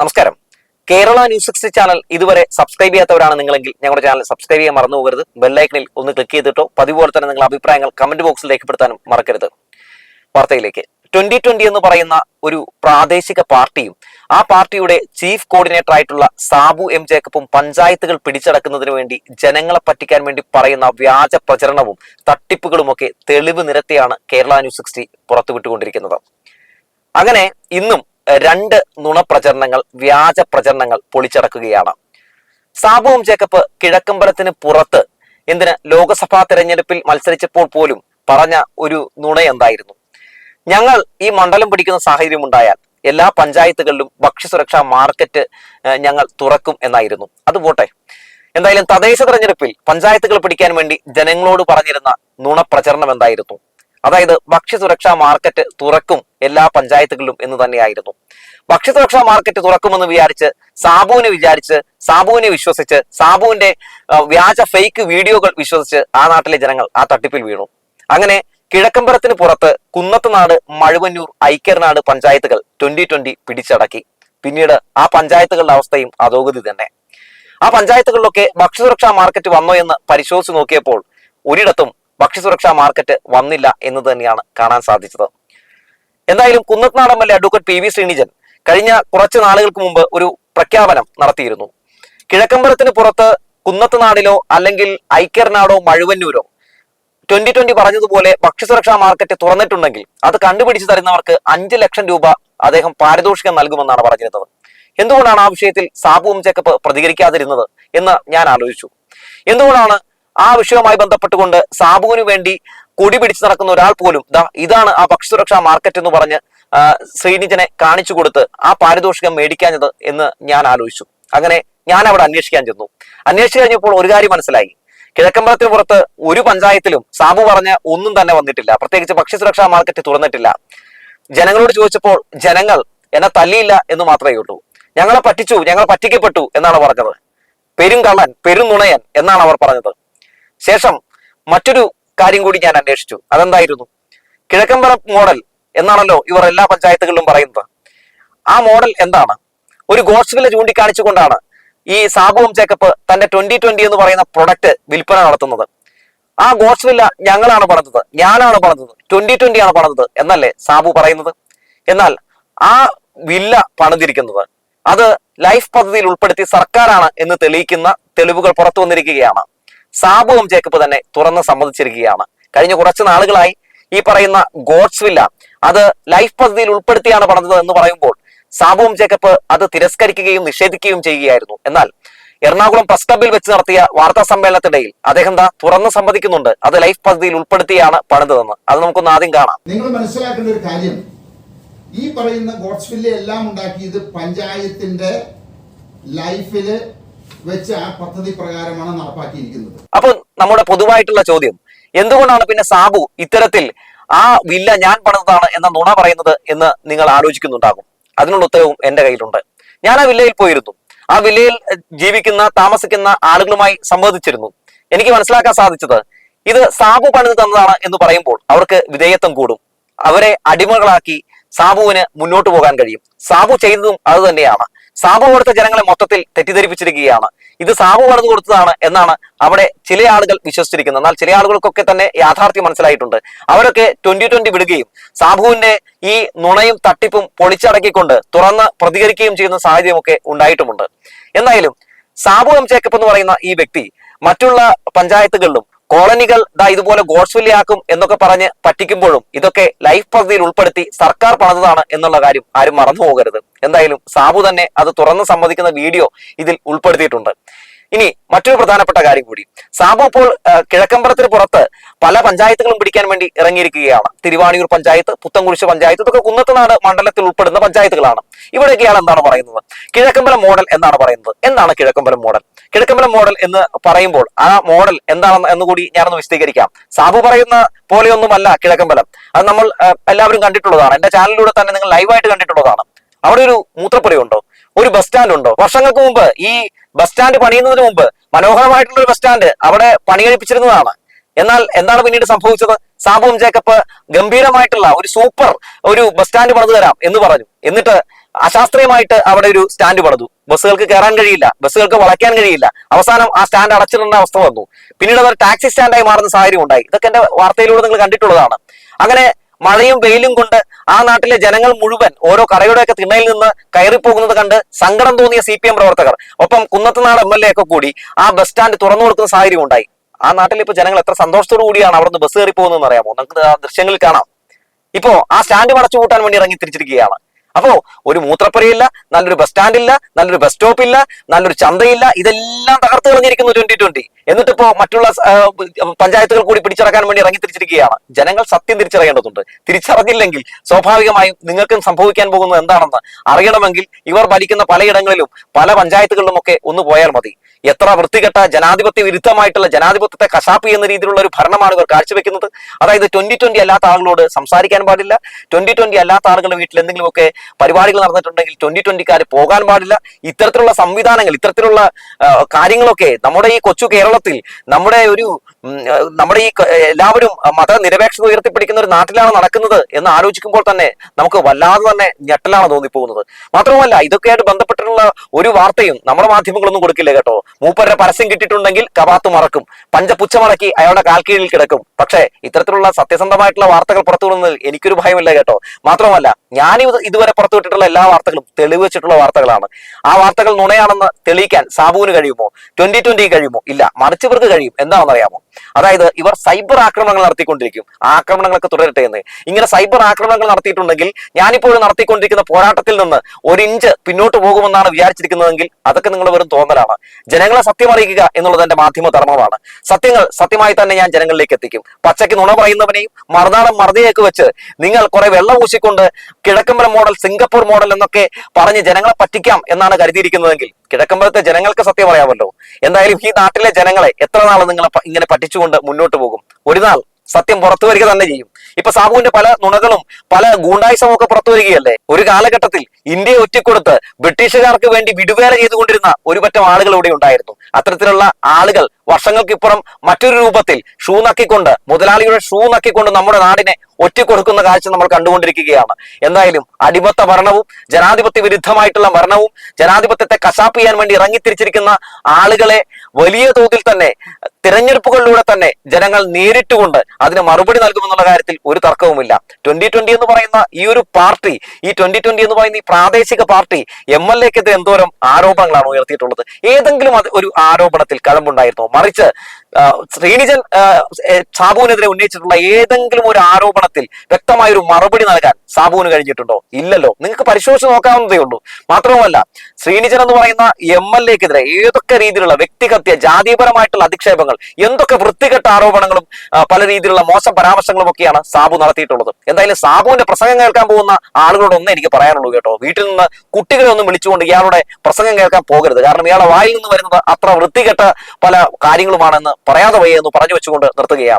നമസ്കാരം. Kerala news six channel ഇതുവരെ subscribe ചെയ്യാത്തവരാണ് നിങ്ങളെങ്കിൽ ഞങ്ങളുടെ ചാനൽ സബ്സ്ക്രൈബ് ചെയ്യാൻ മറന്നു പോകരുത്. ബെല്ലൈക്കണിൽ ഒന്ന് ക്ലിക്ക് ചെയ്തിട്ടോ പതിവ് പോലെ തന്നെ നിങ്ങളുടെ അഭിപ്രായങ്ങൾ കമന്റ് ബോക്സിൽ രേഖപ്പെടുത്താനും മറക്കരുത്. വാർത്തയിലേക്ക്. ട്വന്റി ട്വന്റി എന്ന് പറയുന്ന ഒരു പ്രാദേശിക പാർട്ടിയും ആ പാർട്ടിയുടെ ചീഫ് കോർഡിനേറ്റർ ആയിട്ടുള്ള സാബു എം ജേക്കബും പഞ്ചായത്തുകൾ പിടിച്ചടക്കുന്നതിന് വേണ്ടി ജനങ്ങളെ പറ്റിക്കാൻ വേണ്ടി പറയുന്ന വ്യാജ പ്രചരണവും തട്ടിപ്പുകളുമൊക്കെ തെളിവ് നിരത്തിയാണ് കേരള ന്യൂസ് സിക്സ്റ്റി പുറത്തുവിട്ടുകൊണ്ടിരിക്കുന്നത്. അങ്ങനെ ഇന്നും രണ്ട് നുണപ്രചരണങ്ങൾ വ്യാജ പ്രചരണങ്ങൾ പൊളിച്ചടക്കുകയാണ്. സാബുവും ജേക്കബ് കിഴക്കമ്പലത്തിന് പുറത്ത് എന്തിന് ലോകസഭാ തെരഞ്ഞെടുപ്പിൽ മത്സരിച്ചപ്പോൾ പോലും പറഞ്ഞ ഒരു നുണ എന്തായിരുന്നു ഞങ്ങൾ ഈ മണ്ഡലം പിടിക്കുന്ന സാഹചര്യം ഉണ്ടായാൽ എല്ലാ പഞ്ചായത്തുകളിലും ഭക്ഷ്യസുരക്ഷാ മാർക്കറ്റ് ഞങ്ങൾ തുറക്കും എന്നായിരുന്നു. അത് പോട്ടെ. എന്തായാലും തദ്ദേശ തെരഞ്ഞെടുപ്പിൽ പഞ്ചായത്തുകൾ പിടിക്കാൻ വേണ്ടി ജനങ്ങളോട് പറഞ്ഞിരുന്ന നുണപ്രചരണം എന്തായിരുന്നു? അതായത് ഭക്ഷ്യസുരക്ഷാ മാർക്കറ്റ് തുറക്കും എല്ലാ പഞ്ചായത്തുകളിലും എന്ന് തന്നെയായിരുന്നു. ഭക്ഷ്യസുരക്ഷാ മാർക്കറ്റ് തുറക്കുമെന്ന് വിചാരിച്ച് സാബുവിനെ വിചാരിച്ച് സാബുവിനെ വിശ്വസിച്ച് സാബുവിന്റെ വ്യാജ ഫേക്ക് വീഡിയോകൾ വിശ്വസിച്ച് ആ നാട്ടിലെ ജനങ്ങൾ ആ തട്ടിപ്പിൽ വീണു. അങ്ങനെ കിഴക്കമ്പലത്തിന് പുറത്ത് കുന്നത്തുനാട് മഴുവന്നൂർ ഐക്യർനാട് പഞ്ചായത്തുകൾ ട്വന്റി ട്വന്റി പിടിച്ചടക്കി. പിന്നീട് ആ പഞ്ചായത്തുകളുടെ അവസ്ഥയും അധോഗതി തന്നെ. ആ പഞ്ചായത്തുകളിലൊക്കെ ഭക്ഷ്യസുരക്ഷാ മാർക്കറ്റ് വന്നോ എന്ന് പരിശോധിച്ച് നോക്കിയപ്പോൾ ഒരിടത്തും ഭക്ഷ്യസുരക്ഷാ മാർക്കറ്റ് വന്നില്ല എന്ന് തന്നെയാണ് കാണാൻ സാധിച്ചത്. എന്തായാലും കുന്നത്നാടൻ എൽ അഡ്വക്കേറ്റ് പി വി ശ്രീനിജൻ കഴിഞ്ഞ കുറച്ച് നാളുകൾക്ക് മുമ്പ് ഒരു പ്രഖ്യാപനം നടത്തിയിരുന്നു. കിഴക്കമ്പലത്തിന് പുറത്ത് കുന്നത്തുനാടിലോ അല്ലെങ്കിൽ ഐക്യർനാടോ മഴുവന്നൂരോ ട്വന്റി ട്വന്റി പറഞ്ഞതുപോലെ ഭക്ഷ്യസുരക്ഷാ മാർക്കറ്റ് തുറന്നിട്ടുണ്ടെങ്കിൽ അത് കണ്ടുപിടിച്ച് തരുന്നവർക്ക് അഞ്ച് ലക്ഷം രൂപ അദ്ദേഹം പാരിതോഷികം നൽകുമെന്നാണ് പറഞ്ഞിരുന്നത്. എന്തുകൊണ്ടാണ് ആ വിഷയത്തിൽ സാബുവും ചെക്കപ്പ് പ്രതികരിക്കാതിരുന്നത് എന്ന് ഞാൻ ആലോചിച്ചു. എന്തുകൊണ്ടാണ് ആ വിഷയവുമായി ബന്ധപ്പെട്ടുകൊണ്ട് സാബുവിന് വേണ്ടി കൊടി പിടിച്ച് നടക്കുന്ന ഒരാൾ പോലും ദാ ഇതാണ് ആ ഭക്ഷ്യസുരക്ഷാ മാർക്കറ്റ് എന്ന് പറഞ്ഞ് ശ്രീനിജനെ കാണിച്ചു കൊടുത്ത് ആ പാരിതോഷികം മേടിക്കാഞ്ഞത് എന്ന് ഞാൻ ആലോചിച്ചു. അങ്ങനെ ഞാൻ അവിടെ അന്വേഷിക്കാൻ ചെന്നു. അന്വേഷിച്ചു കഴിഞ്ഞപ്പോൾ ഒരു കാര്യം മനസ്സിലായി. കിഴക്കമ്പലത്തിന് പുറത്ത് ഒരു പഞ്ചായത്തിലും സാബു പറഞ്ഞ ഒന്നും തന്നെ വന്നിട്ടില്ല. പ്രത്യേകിച്ച് ഭക്ഷ്യസുരക്ഷാ മാർക്കറ്റ് തുറന്നിട്ടില്ല. ജനങ്ങളോട് ചോദിച്ചപ്പോൾ ജനങ്ങൾ എന്നെ തല്ലിയില്ല എന്ന് മാത്രമേ ഉള്ളൂ. ഞങ്ങളെ പറ്റിച്ചു ഞങ്ങൾ പറ്റിക്കപ്പെട്ടു എന്നാണ് പറഞ്ഞത്. പെരുങ്കള്ളൻ പെരുന്നുണയൻ എന്നാണ് അവർ പറഞ്ഞത്. ശേഷം മറ്റൊരു കാര്യം കൂടി ഞാൻ അന്വേഷിച്ചു. അതെന്തായിരുന്നു? കിഴക്കമ്പറ മോഡൽ എന്നാണല്ലോ ഇവർ എല്ലാ പഞ്ചായത്തുകളിലും പറയുന്നത്. ആ മോഡൽ എന്താണ്? ഒരു ഗോഡ്സ്വില്ല ചൂണ്ടിക്കാണിച്ചുകൊണ്ടാണ് ഈ സാബുവും ചേക്കപ്പ് തന്റെ ട്വന്റി ട്വന്റി എന്ന് പറയുന്ന പ്രൊഡക്റ്റ് വിൽപ്പന നടത്തുന്നത്. ആ ഗോഡ്സ്വില്ല ഞങ്ങളാണ് പണിതത് ഞാനാണ് പണിതത് ട്വന്റി ട്വന്റി ആണ് പണിതത് എന്നല്ലേ സാബു പറയുന്നത്? എന്നാൽ ആ വില്ല പണിതിരിക്കുന്നത് അത് ലൈഫ് പദ്ധതിയിൽ ഉൾപ്പെടുത്തി സർക്കാരാണ് എന്ന് തെളിയിക്കുന്ന തെളിവുകൾ പുറത്തു വന്നിരിക്കുകയാണ്. സാബുവും ജേക്കബ് തന്നെ തുറന്ന് സമ്മതിച്ചിരിക്കുകയാണ്. കഴിഞ്ഞ കുറച്ച് നാളുകളായി ഈ പറയുന്ന ഗോഡ്സ് വില്ല അത് ലൈഫ് പദ്ധതിയിൽ ഉൾപ്പെടുത്തിയാണ് പണിതത് എന്ന് പറയുമ്പോൾ സാബുവും ജേക്കബ് അത് തിരസ്കരിക്കുകയും നിഷേധിക്കുകയും ചെയ്യുകയായിരുന്നു. എന്നാൽ എറണാകുളം പ്രസ് ക്ലബിൽ വെച്ച് നടത്തിയ വാർത്താ സമ്മേളനത്തിനിടയിൽ അദ്ദേഹം ദാ തുറന്ന് സമ്മതിക്കുന്നുണ്ട്. അത് ലൈഫ് പദ്ധതിയിൽ ഉൾപ്പെടുത്തിയാണ് പണിതതെന്ന്. അത് നമുക്കൊന്ന് ആദ്യം കാണാം. നിങ്ങൾ മനസ്സിലാക്കേണ്ട ഒരു കാര്യം. ഈ പറയുന്ന ഗോഡ്സ്വില്ലെ എല്ലാം ഉണ്ടാക്കിയത് പഞ്ചായത്തിന്റെ ലൈഫിൽ വെച്ച് പദ്ധതി പ്രകാരമാണ് നടപ്പാക്കിയിരിക്കുന്നത്. അപ്പൊ നമ്മുടെ പൊതുവായിട്ടുള്ള ചോദ്യം എന്തുകൊണ്ടാണ് പിന്നെ സാബു ഇത്തരത്തിൽ ആ വില്ല ഞാൻ പണിതാണ് എന്ന നുണ പറയുന്നത് എന്ന് നിങ്ങൾ ആലോചിക്കുന്നുണ്ടാകും? അതിനുള്ള ഉത്തരവും എന്റെ കയ്യിലുണ്ട്. ഞാൻ ആ വില്ലയിൽ പോയിരുന്നു. ആ വില്ലയിൽ ജീവിക്കുന്ന താമസിക്കുന്ന ആളുകളുമായി സംവദിച്ചിരുന്നു. എനിക്ക് മനസ്സിലാക്കാൻ സാധിച്ചത് ഇത് സാബു പണിത് തന്നതാണ് എന്ന് പറയുമ്പോൾ അവർക്ക് വിധേയത്വം കൂടും. അവരെ അടിമകളാക്കി സാബുവിന് മുന്നോട്ട് പോകാൻ കഴിയും. സാബു ചെയ്തതും അത് തന്നെയാണ്. സാബു കൊടുത്ത ജനങ്ങളെ മൊത്തത്തിൽ തെറ്റിദ്ധരിപ്പിച്ചിരിക്കുകയാണ്. ഇത് സാബു വളർന്നു കൊടുത്തതാണ് എന്നാണ് അവിടെ ചില ആളുകൾ വിശ്വസിച്ചിരിക്കുന്നത്. എന്നാൽ ചില ആളുകൾക്കൊക്കെ തന്നെ യാഥാർത്ഥ്യം മനസ്സിലായിട്ടുണ്ട്. അവരൊക്കെ ട്വന്റി ട്വന്റി വിടുകയും സാബുവിന്റെ ഈ നുണയും തട്ടിപ്പും പൊളിച്ചടക്കിക്കൊണ്ട് തുറന്ന് പ്രതികരിക്കുകയും ചെയ്യുന്ന സാഹചര്യമൊക്കെ ഉണ്ടായിട്ടുമുണ്ട്. എന്തായാലും സാബു എം ജേക്കബ് എന്ന് പറയുന്ന ഈ വ്യക്തി മറ്റുള്ള പഞ്ചായത്തുകളിലും കോളനികൾ ദാ ഇതുപോലെ ഗോഡ്സ്വില്ലയാക്കും എന്നൊക്കെ പറഞ്ഞ് പറ്റിക്കുമ്പോഴും ഇതൊക്കെ ലൈഫ് പദ്ധതിയിൽ ഉൾപ്പെടുത്തി സർക്കാർ പണിതാണ് എന്നുള്ള കാര്യം ആരും മറന്നു പോകരുത്. എന്തായാലും സാബു തന്നെ അത് തുറന്ന് സമ്മതിക്കുന്ന വീഡിയോ ഇതിൽ ഉൾപ്പെടുത്തിയിട്ടുണ്ട്. ഇനി മറ്റൊരു പ്രധാനപ്പെട്ട കാര്യം കൂടി. സാബു ഇപ്പോൾ കിഴക്കമ്പലത്തിന് പുറത്ത് പല പഞ്ചായത്തുകളും പിടിക്കാൻ വേണ്ടി ഇറങ്ങിയിരിക്കുകയാണ്. തിരുവാണിയൂർ പഞ്ചായത്ത് പുത്തൻകുരിശ് പഞ്ചായത്ത് ഇതൊക്കെ കുന്നത്തനാട് മണ്ഡലത്തിൽ ഉൾപ്പെടുന്ന പഞ്ചായത്തുകളാണ്. ഇവിടെയൊക്കെ ഇയാൾ എന്താണ് പറയുന്നത്? കിഴക്കമ്പലം മോഡൽ എന്നാണ് പറയുന്നത്. എന്താണ് കിഴക്കമ്പലം മോഡൽ? കിഴക്കമ്പലം മോഡൽ എന്ന് പറയുമ്പോൾ ആ മോഡൽ എന്താണെന്ന് എന്നുകൂടി ഞാനൊന്ന് വിശദീകരിക്കാം. സാബു പറയുന്ന പോലെയൊന്നുമല്ല കിഴക്കമ്പലം. അത് നമ്മൾ എല്ലാവരും കണ്ടിട്ടുള്ളതാണ്. എന്റെ ചാനലിലൂടെ തന്നെ നിങ്ങൾ ലൈവായിട്ട് കണ്ടിട്ടുള്ളതാണ്. അവിടെ ഒരു മൂത്രപ്പുരയുണ്ടോ? ഒരു ബസ് സ്റ്റാൻഡ് ഉണ്ടോ? വർഷങ്ങൾക്ക് മുമ്പ് ഈ ബസ് സ്റ്റാൻഡ് പണിയുന്നതിന് മുമ്പ് മനോഹരമായിട്ടുള്ള ഒരു ബസ് സ്റ്റാൻഡ് അവിടെ പണി കഴിപ്പിച്ചിരുന്നതാണ്. എന്നാൽ എന്താണ് പിന്നീട് സംഭവിച്ചത്? സാബുവും ജേക്കപ്പ് ഗംഭീരമായിട്ടുള്ള ഒരു സൂപ്പർ ഒരു ബസ് സ്റ്റാൻഡ് പണിതു തരാം എന്ന് പറഞ്ഞു. എന്നിട്ട് അശാസ്ത്രീയമായിട്ട് അവിടെ ഒരു സ്റ്റാൻഡ് പണിതു. ബസ്സുകൾക്ക് കയറാൻ കഴിയില്ല ബസ്സുകൾക്ക് വളയ്ക്കാൻ കഴിയില്ല. അവസാനം ആ സ്റ്റാൻഡ് അടച്ചിടേണ്ട അവസ്ഥ വന്നു. പിന്നീട് അവർ ടാക്സി സ്റ്റാൻഡായി മാറുന്ന സാഹചര്യം ഉണ്ടായി. ഇതൊക്കെ എന്റെ വാർത്തയിലൂടെ നിങ്ങൾ കണ്ടിട്ടുള്ളതാണ്. അങ്ങനെ മഴയും വെയിലും കൊണ്ട് ആ നാട്ടിലെ ജനങ്ങൾ മുഴുവൻ ഓരോ കടയുടെയൊക്കെ തിണ്ണയിൽ നിന്ന് കയറിപ്പോകുന്നത് കണ്ട് സങ്കടം തോന്നിയ സി പ്രവർത്തകർ ഒപ്പം കുന്നത്തുനാട് എം എൽ എ ഒക്കെ കൂടി ആ ബസ് സ്റ്റാൻഡ് തുറന്നു കൊടുക്കുന്ന സാഹചര്യം ഉണ്ടായി. ആ നാട്ടിൽ ഇപ്പൊ ജനങ്ങൾ എത്ര സന്തോഷത്തോടു കൂടിയാണ് അവിടുന്ന് ബസ് കയറി പോകുന്നതെന്ന് അറിയാമോ? നമുക്ക് ആ ദൃശ്യങ്ങളിൽ കാണാം. ഇപ്പോ ആ സ്റ്റാൻഡ് അടച്ചു കൂട്ടാൻ വേണ്ടി ഇറങ്ങി തിരിച്ചിരിക്കുകയാണ്. അപ്പോ ഒരു മൂത്രപ്പുരയില്ല നല്ലൊരു ബസ് സ്റ്റാൻഡ് ഇല്ല നല്ലൊരു ബസ് സ്റ്റോപ്പ് ഇല്ല നല്ലൊരു ചന്തയില്ല ഇതെല്ലാം തകർത്ത് കളഞ്ഞിരിക്കുന്നു ട്വന്റി ട്വന്റി എന്നിട്ടിപ്പോ മറ്റുള്ള പഞ്ചായത്തുകൾ കൂടി പിടിച്ചടക്കാൻ വേണ്ടി ഇറങ്ങി തിരിച്ചിരിക്കുകയാണ് ജനങ്ങൾ സത്യം തിരിച്ചറിയേണ്ടതുണ്ട്. തിരിച്ചറിഞ്ഞില്ലെങ്കിൽ സ്വാഭാവികമായും നിങ്ങൾക്കും സംഭവിക്കാൻ പോകുന്നത് എന്താണെന്ന് അറിയണമെങ്കിൽ ഇവർ ഭരിക്കുന്ന പലയിടങ്ങളിലും പല പഞ്ചായത്തുകളിലും ഒക്കെ ഒന്ന് പോയാൽ മതി. എത്ര വൃത്തികെട്ട ജനാധിപത്യ വിരുദ്ധമായിട്ടുള്ള ജനാധിപത്യത്തെ കശാപ്പ് എന്ന രീതിയിലുള്ള ഒരു ഭരണമാണ് ഇവർ കാഴ്ചവെക്കുന്നത്. അതായത് ട്വന്റി ട്വന്റി അല്ലാത്ത ആളുകളോട് സംസാരിക്കാൻ പാടില്ല. ട്വന്റി ട്വന്റി അല്ലാത്ത ആളുകളുടെ വീട്ടിൽ എന്തെങ്കിലുമൊക്കെ പരിപാടികൾ നടന്നിട്ടുണ്ടെങ്കിൽ ട്വന്റി ട്വന്റിക്കാർ പോകാൻ പാടില്ല. ഇത്തരത്തിലുള്ള സംവിധാനങ്ങൾ ഇത്തരത്തിലുള്ള കാര്യങ്ങളൊക്കെ നമ്മുടെ ഈ കൊച്ചു കേരളത്തിൽ നമ്മുടെ ഒരു നമ്മുടെ ഈ എല്ലാവരും മതനിരപേക്ഷത ഉയർത്തിപ്പിടിക്കുന്ന ഒരു നാട്ടിലാണ് നടക്കുന്നത് എന്ന് ആലോചിക്കുമ്പോൾ തന്നെ നമുക്ക് വല്ലാതെ തന്നെ ഞെട്ടലാണ് തോന്നിപ്പോകുന്നത്. മാത്രമല്ല ഇതൊക്കെയായിട്ട് ബന്ധപ്പെട്ടിട്ടുള്ള ഒരു വാർത്തയും നമ്മുടെ മാധ്യമങ്ങളൊന്നും കൊടുക്കില്ല കേട്ടോ. മൂപ്പരുടെ പരസ്യം കിട്ടിയിട്ടുണ്ടെങ്കിൽ കവാത്ത് മറക്കും. പഞ്ചപുച്ഛമടക്കി അയാളുടെ കാൽക്കീഴിൽ കിടക്കും. പക്ഷേ ഇത്തരത്തിലുള്ള സത്യസന്ധമായിട്ടുള്ള വാർത്തകൾ പുറത്തു വിടുന്നതിൽ എനിക്കൊരു ഭയമില്ല കേട്ടോ. മാത്രമല്ല ഞാൻ ഇത് ഇതുവരെ പുറത്തുവിട്ടിട്ടുള്ള എല്ലാ വാർത്തകളും തെളിവ് വെച്ചിട്ടുള്ള വാർത്തകളാണ്. ആ വാർത്തകൾ നുണയാണെന്ന് തെളിയിക്കാൻ സാബുവിന് കഴിയുമോ? ട്വന്റി ട്വന്റി കഴിയുമോ? ഇല്ല. മറിച്ച് ഇവർക്ക് കഴിയും. എന്താണെന്ന് അറിയാമോ അതായത് ഇവർ സൈബർ ആക്രമണങ്ങൾ നടത്തിക്കൊണ്ടിരിക്കും. ആക്രമണങ്ങളൊക്കെ തുടരട്ടെ എന്ന്. ഇങ്ങനെ സൈബർ ആക്രമണങ്ങൾ നടത്തിയിട്ടുണ്ടെങ്കിൽ ഞാനിപ്പോഴും നടത്തിക്കൊണ്ടിരിക്കുന്ന പോരാട്ടത്തിൽ നിന്ന് ഒരു ഇഞ്ച് പിന്നോട്ട് പോകുമെന്നാണ് വിചാരിച്ചിരിക്കുന്നതെങ്കിൽ അതൊക്കെ നിങ്ങൾ വെറും തോന്നലാണ്. ജനങ്ങളെ സത്യം അറിയിക്കുക എന്നുള്ളത് എന്റെ മാധ്യമ ധർമ്മമാണ്. സത്യങ്ങൾ സത്യമായി തന്നെ ഞാൻ ജനങ്ങളിലേക്ക് എത്തിക്കും. പച്ചയ്ക്ക് നുണ പറയുന്നവനെയും മറുനാടൻ മറുതയൊക്കെ വെച്ച് നിങ്ങൾ കുറെ വെള്ളം ഊശിക്കൊണ്ട് കിഴക്കമ്പലം മോഡൽ സിംഗപ്പൂർ മോഡൽ എന്നൊക്കെ പറഞ്ഞ് ജനങ്ങളെ പറ്റിക്കാം എന്നാണ് കരുതിയിരിക്കുന്നതെങ്കിൽ കിഴക്കമ്പലത്തെ ജനങ്ങൾക്ക് സത്യം പറയാമല്ലോ. എന്തായാലും ഈ നാട്ടിലെ ജനങ്ങളെ എത്ര നാൾ നിങ്ങളെ ഇങ്ങനെ പറ്റിച്ചുകൊണ്ട് മുന്നോട്ട് പോകും? ഒരു നാൾ സത്യം പുറത്തു വരിക തന്നെ ചെയ്യും. ഇപ്പൊ സാബുവിന്റെ പല നുണകളും പല ഗൂണ്ടായുസവും ഒക്കെ പുറത്തു വരികയല്ലേ? ഒരു കാലഘട്ടത്തിൽ ഇന്ത്യയെ ഒറ്റിക്കൊടുത്ത് ബ്രിട്ടീഷുകാർക്ക് വേണ്ടി വിടുവേല ചെയ്തുകൊണ്ടിരുന്ന ഒരു പറ്റം ആളുകൾ ഇവിടെ ഉണ്ടായിരുന്നു. അത്തരത്തിലുള്ള ആളുകൾ വർഷങ്ങൾക്കിപ്പുറം മറ്റൊരു രൂപത്തിൽ ഷൂ നക്കിക്കൊണ്ട് മുതലാളിയുടെ ഷൂ നക്കിക്കൊണ്ട് നമ്മുടെ നാടിനെ ഒറ്റിക്കൊടുക്കുന്ന കാഴ്ച നമ്മൾ കണ്ടുകൊണ്ടിരിക്കുകയാണ്. എന്തായാലും അടിമത്ത ഭരണവും ജനാധിപത്യ വിരുദ്ധമായിട്ടുള്ള ഭരണവും ജനാധിപത്യത്തെ കശാപ്പ് ചെയ്യാൻ വേണ്ടി ഇറങ്ങിത്തിരിച്ചിരിക്കുന്ന ആളുകളെ വലിയ തോതിൽ തന്നെ തിരഞ്ഞെടുപ്പുകളിലൂടെ തന്നെ ജനങ്ങൾ നേരിട്ടുകൊണ്ട് അതിന് മറുപടി നൽകുമെന്നുള്ള കാര്യത്തിൽ ഒരു തർക്കവുമില്ല. ട്വന്റി ട്വന്റി എന്ന് പറയുന്ന ഈ ഒരു പാർട്ടി ഈ ട്വന്റി ട്വന്റി എന്ന് പറയുന്ന ഈ പ്രാദേശിക പാർട്ടി എം എൽ എക്കെതിരെ എന്തോരം ആരോപണങ്ങളാണ് ഉയർത്തിയിട്ടുള്ളത്? ഏതെങ്കിലും ഒരു ആരോപണത്തിൽ കഴമ്പുണ്ടായിരുന്നോ മറിച്ച് ശ്രീനിജൻ സാബുവിനെതിരെ ഉന്നയിച്ചിട്ടുള്ള ഏതെങ്കിലും ഒരു ആരോപണത്തിൽ വ്യക്തമായ ഒരു മറുപടി നൽകാൻ സാബുവിന് കഴിഞ്ഞിട്ടുണ്ടോ? ഇല്ലല്ലോ. നിങ്ങൾക്ക് പരിശോധിച്ച് നോക്കാവുന്നതേ ഉള്ളൂ. മാത്രവുമല്ല ശ്രീനിജൻ എന്ന് പറയുന്ന എം എൽ എക്കെതിരെ ഏതൊക്കെ രീതിയിലുള്ള വ്യക്തിഹത്യ ജാതീയപരമായിട്ടുള്ള അധിക്ഷേപങ്ങൾ എന്തൊക്കെ വൃത്തികെട്ട ആരോപണങ്ങളും പല രീതിയിലുള്ള മോശം പരാമർശങ്ങളും ഒക്കെയാണ് സാബു നടത്തിയിട്ടുള്ളത്. എന്തായാലും സാബുവിന്റെ പ്രസംഗം കേൾക്കാൻ പോകുന്ന ആളുകളോടൊന്നും എനിക്ക് പറയാനുള്ളൂ കേട്ടോ. വീട്ടിൽ നിന്ന് കുട്ടികളെ ഒന്നും വിളിച്ചുകൊണ്ട് ഇയാളുടെ പ്രസംഗം കേൾക്കാൻ പോകരുത്. കാരണം ഇയാളുടെ വായിൽ നിന്ന് വരുന്നത് അത്ര വൃത്തികെട്ട പല കാര്യങ്ങളുമാണെന്ന് പറയാതെ വയ്യെന്ന് പറഞ്ഞു വെച്ചുകൊണ്ട് നിർത്തുകയാണ്.